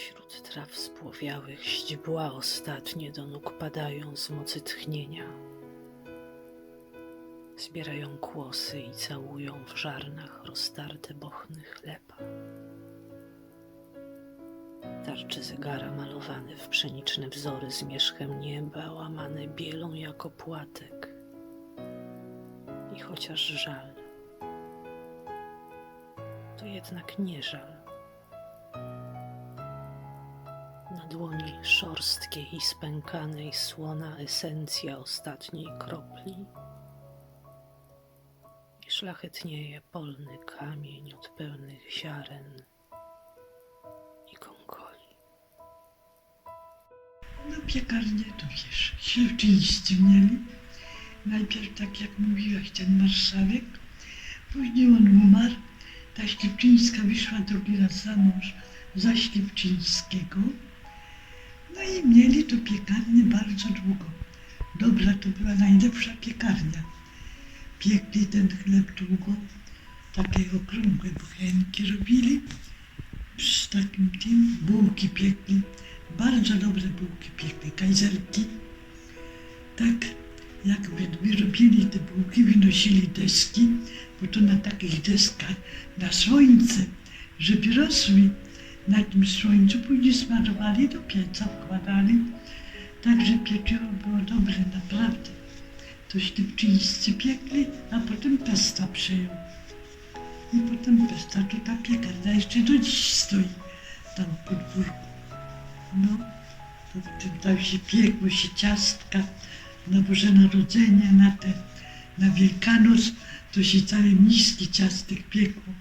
Wśród traw spłowiałych źdźbła ostatnie do nóg padają z mocy tchnienia. Zbierają kłosy i całują w żarnach roztarte bochny chleba. Tarczy zegara malowane w pszeniczne wzory z mieszkiem nieba, łamane bielą jako płatek. I chociaż żal, to jednak nie żal. Dłoni szorstkiej i spękanej słona esencja ostatniej kropli i szlachetnieje polny kamień od pełnych ziaren i konkoli. No piekarnię to wiesz, śliwczyńscy mieli. Najpierw tak jak mówiłaś, ten marszałek, później on umarł. Ta Śliwczyńska wyszła drugi raz za mąż za Śliwczyńskiego. No i mieli to piekarnię bardzo długo. Dobra, to była najlepsza piekarnia. Piekli ten chleb długo, takie okrągłe bochenki robili. Z takim tym bułki piekli. Bardzo dobre bułki piekli, kajzerki. Tak, jak wyrobili te bułki, wynosili deski, bo to na takich deskach, na słońce, żeby rosły. Na tym słońcu później smarowali, do pieca wkładali. Także pieczywo było dobre, naprawdę. To śliwczyńscy piekli, a potem pesta przyjął. I potem pesta, to ta piekarnia jeszcze do dziś stoi tam w podwórku. No, to tym tam się piekło się ciastka na Boże Narodzenie, na te, na Wielkanoc, to się całe miski ciastek piekło.